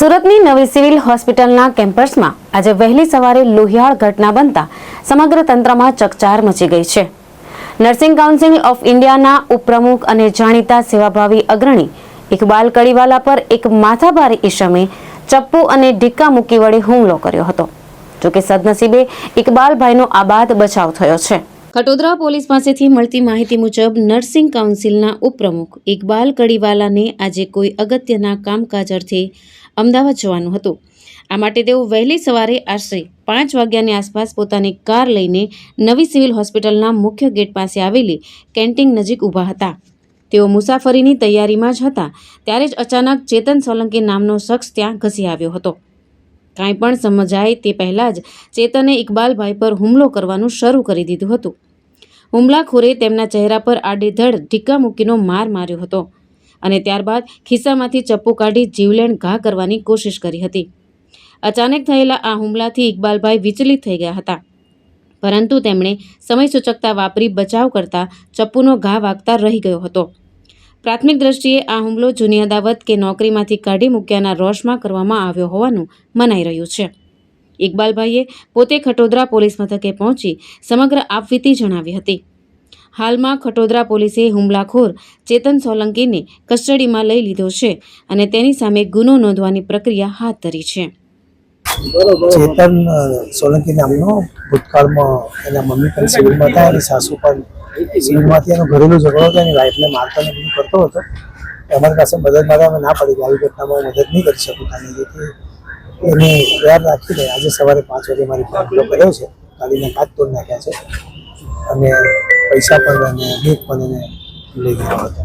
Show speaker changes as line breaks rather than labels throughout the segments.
સુરતની નવી સિવિલ હોસ્પિટલના કેમ્પસમાં આજે વહેલી સવારે લોહિયાળ ઘટના બનતા સમગ્ર તંત્રમાં ચકચાર મચી ગઈ છે. નર્સિંગ કાઉન્સિલ ઓફ ઇન્ડિયાના ઉપપ્રમુખ અને જાણીતા સેવાભાવી અગ્રણી ઇકબાલ કડીવાલા પર એક માથાભારે ઈશમે ચપ્પુ અને ઢીક્કા મૂકી વડે હુમલો કર્યો હતો. જોકે સદનસીબે ઇકબાલભાઈનો આબાદ બચાવ થયો છે. ખટોદરા પોલીસ પાસેથી મળતી માહિતી મુજબ નર્સિંગ કાઉન્સિલના ઉપપ્રમુખ ઇકબાલ કડીવાલાને આજે કોઈ અગત્યના કામકાજ અર્થે અમદાવાદ જવાનું હતું. આ માટે તેઓ વહેલી સવારે આશરે પાંચ વાગ્યાની આસપાસ પોતાની કાર લઈને નવી સિવિલ હોસ્પિટલના મુખ્ય ગેટ પાસે આવેલી કેન્ટીન નજીક ઊભા હતા. તેઓ મુસાફરીની તૈયારીમાં જ હતા, ત્યારે જ અચાનક ચેતન સોલંકી નામનો શખ્સ ત્યાં ઘસી આવ્યો હતો. કાંઈ પણ સમજાય તે પહેલાં જ ચેતને ઇકબાલભાઈ પર હુમલો કરવાનું શરૂ કરી દીધું હતું. હુમલાખોરે તેમના ચહેરા પર આડેધડ ઢીકા મૂકીનો માર માર્યો હતો અને ત્યારબાદ ખિસ્સામાંથી ચપ્પુ કાઢી જીવલેણ ઘા કરવાની કોશિશ કરી હતી. અચાનક થયેલા આ હુમલાથી ઇકબાલભાઈ વિચલિત થઈ ગયા હતા. પરંતુ તેમણે સમય સૂચકતા વાપરી બચાવ કરતા ચપ્પુનો ઘા વાગતા રહી ગયો હતો. પ્રાથમિક દ્રષ્ટિએ આ હુમલો જૂની અદાવત કે નોકરીમાંથી કાઢી મૂક્યાના રોષમાં કરવામાં આવ્યો હોવાનું મનાઈ રહ્યું છે. ઇકબાલભાઈએ પોતે ખટોદરા પોલીસ મથકે પહોંચી સમગ્ર આપવીતી જણાવી હતી. હાલમાં ખટોદરા પોલીસે હુમલાખોર ચેતન સોલંકીને કસ્ટડીમાં લઈ લીધો છે અને તેની સામે ગુનો નોંધવાની પ્રક્રિયા હાથ ધરી છે.
ચેતન સોલંકી નામનો ભૂતકાળમાં એના મમ્મી પણ સિવિલમાં હતા એની સાસુ પણ સિવિલમાંથી એનો ઘરેલું ઝઘડો હતો એની વાઈફને મારતો ને બધું કરતો હતો. અમારી પાસે મદદ માટે અમે ના પડી કે આવી ઘટનામાં મદદ નહીં કરી શકું. કારણ જેથી એને યાદ રાખીને આજે સવારે પાંચ વાગે મારી ફોન હુમલો કર્યો છે. ગાડીને કાચ તોડ નાખ્યા છે. અને પૈસા પણ અને બેગ પણ એને લઈ ગયો હતો.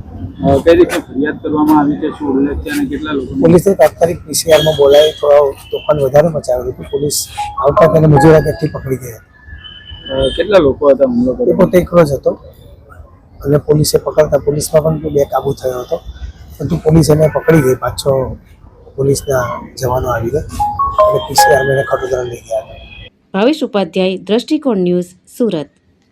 ફરિયાદ કરવામાં આવી છે શું ઉલ્લેખ છે અને કેટલા લોકો
પોલીસે તાત્કાલિક પીસીઆરમાં બોલાવી થોડો તોફાન વધારે મચાવ્યું હતું. પોલીસ આવતા તેને મજૂરા ગઢથી પકડી ગયા
કેટલા લોકો હતા હુમલો
એ
કર્યો
પોતે એકલો જ હતો. અને પોલીસે પકડતા પોલીસમાં પણ બે કાબુ થયો હતો. પરંતુ પોલીસ એને પકડી ગઈ. પાછો પોલીસના જવાનો આવી ગયા. અને પીસીઆર એને ખટોદરા લઈ ગયા હતા.
ભાવેશ ઉપાધ્યાય દ્રષ્ટિકોણ ન્યૂઝ સુરત.